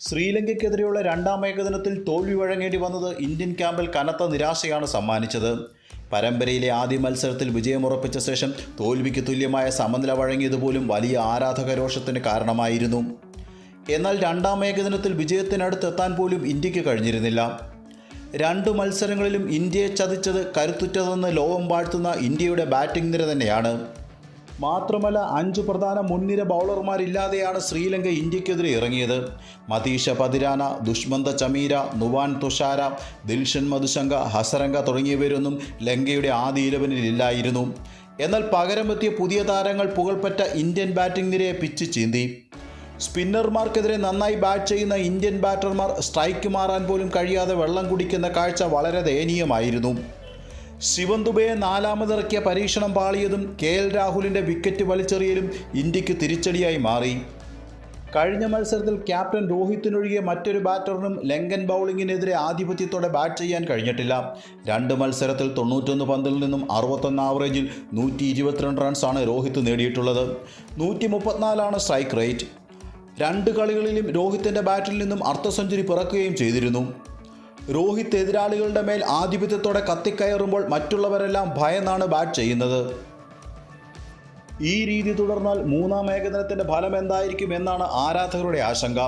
ശ്രീലങ്കയ്ക്കെതിരെയുള്ള രണ്ടാം ഏകദിനത്തിൽ തോൽവി വഴങ്ങേണ്ടി വന്നത് ഇന്ത്യൻ ക്യാമ്പിൽ കനത്ത നിരാശയാണ് സമ്മാനിച്ചത്. പരമ്പരയിലെ ആദ്യ മത്സരത്തിൽ വിജയമുറപ്പിച്ച ശേഷം തോൽവിക്ക് തുല്യമായ സമനില വഴങ്ങിയതുപോലും വലിയ ആരാധകരോഷത്തിന് കാരണമായിരുന്നു. എന്നാൽ രണ്ടാം ഏകദിനത്തിൽ വിജയത്തിനടുത്തെത്താൻ പോലും ഇന്ത്യയ്ക്ക് കഴിഞ്ഞിരുന്നില്ല. രണ്ട് മത്സരങ്ങളിലും ഇന്ത്യയെ ചതിച്ചത് കരുത്തുറ്റതെന്ന് ലോകം വാഴ്ത്തുന്ന ഇന്ത്യയുടെ ബാറ്റിംഗ് നിര തന്നെയാണ്. മാത്രമല്ല അഞ്ച് പ്രധാന മുൻനിര ബൗളർമാരില്ലാതെയാണ് ശ്രീലങ്ക ഇന്ത്യക്കെതിരെ ഇറങ്ങിയത്. മതീഷ പതിരാന ദുഷ്മന്ത ചമീര നുവാൻ തുഷാര ദിൽഷൻ മധുശങ്ക ഹസരംഗ തുടങ്ങിയവരൊന്നും ലങ്കയുടെ ആദ്യ ഇലവനിലില്ലായിരുന്നു എന്നാൽ പകരമെത്തിയ പുതിയ താരങ്ങൾ പുകൾപ്പറ്റ ഇന്ത്യൻ ബാറ്റിംഗ് നിരയെ പിച്ച് ചീന്തി. സ്പിന്നർമാർക്കെതിരെ നന്നായി ബാറ്റ് ചെയ്യുന്ന ഇന്ത്യൻ ബാറ്റർമാർ സ്ട്രൈക്ക് മാറാൻ പോലും കഴിയാതെ വെള്ളം കുടിക്കുന്ന കാഴ്ച വളരെ ദയനീയമായിരുന്നു. ശിവൻ ദുബയെ നാലാമതിറക്കിയ പരീക്ഷണം പാളിയതും കെ എൽ രാഹുലിന്റെ വിക്കറ്റ് വലിച്ചെറിയലും ഇന്ത്യയ്ക്ക് തിരിച്ചടിയായി മാറി. കഴിഞ്ഞ മത്സരത്തിൽ ക്യാപ്റ്റൻ രോഹിത്തിനൊഴികെ മറ്റൊരു ബാറ്ററിനും ലങ്കൻ ബൗളിങ്ങിനെതിരെ ആധിപത്യത്തോടെ ബാറ്റ് ചെയ്യാൻ കഴിഞ്ഞിട്ടില്ല. രണ്ട് മത്സരത്തിൽ തൊണ്ണൂറ്റൊന്ന് പന്തിൽ നിന്നും അറുപത്തൊന്ന് ആവറേജിൽ നൂറ്റി ഇരുപത്തിരണ്ട് റൺസാണ് രോഹിത് നേടിയിട്ടുള്ളത്. നൂറ്റി മുപ്പത്തിനാലാണ് സ്ട്രൈക്ക് റേറ്റ്. രണ്ട് കളികളിലും രോഹിത്തിന്റെ ബാറ്റിൽ നിന്നും അർദ്ധ സെഞ്ചുറി പിറക്കുകയും ചെയ്തിരുന്നു. രോഹിത് എതിരാളികളുടെ മേൽ ആധിപത്യത്തോടെ കത്തിക്കയറുമ്പോൾ മറ്റുള്ളവരെല്ലാം ഭയന്നാണ് ബാറ്റ് ചെയ്യുന്നത്. ഈ രീതി തുടർന്നാൽ മൂന്നാം ഏകദിനത്തിന്റെ ഫലം എന്തായിരിക്കും എന്നാണ് ആരാധകരുടെ ആശങ്ക.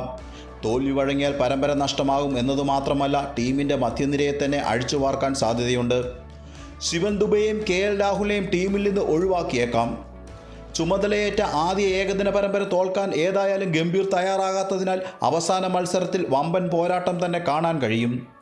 തോൽവി വഴങ്ങിയാൽ പരമ്പര നഷ്ടമാകും എന്നത് മാത്രമല്ല ടീമിന്റെ മധ്യനിരയെ തന്നെ അഴിച്ചു വാർക്കാൻ സാധ്യതയുണ്ട്. ശിവൻ ദുബെയും കെ എൽ രാഹുലിനെയും ടീമിൽ നിന്ന് ഒഴിവാക്കിയേക്കാം. ചുമതലയേറ്റ ആദ്യ ഏകദിന പരമ്പര തോൽക്കാൻ ഏതായാലും ഗംഭീർ തയ്യാറാകാത്തതിനാൽ അവസാന മത്സരത്തിൽ വമ്പൻ പോരാട്ടം തന്നെ കാണാൻ കഴിയും.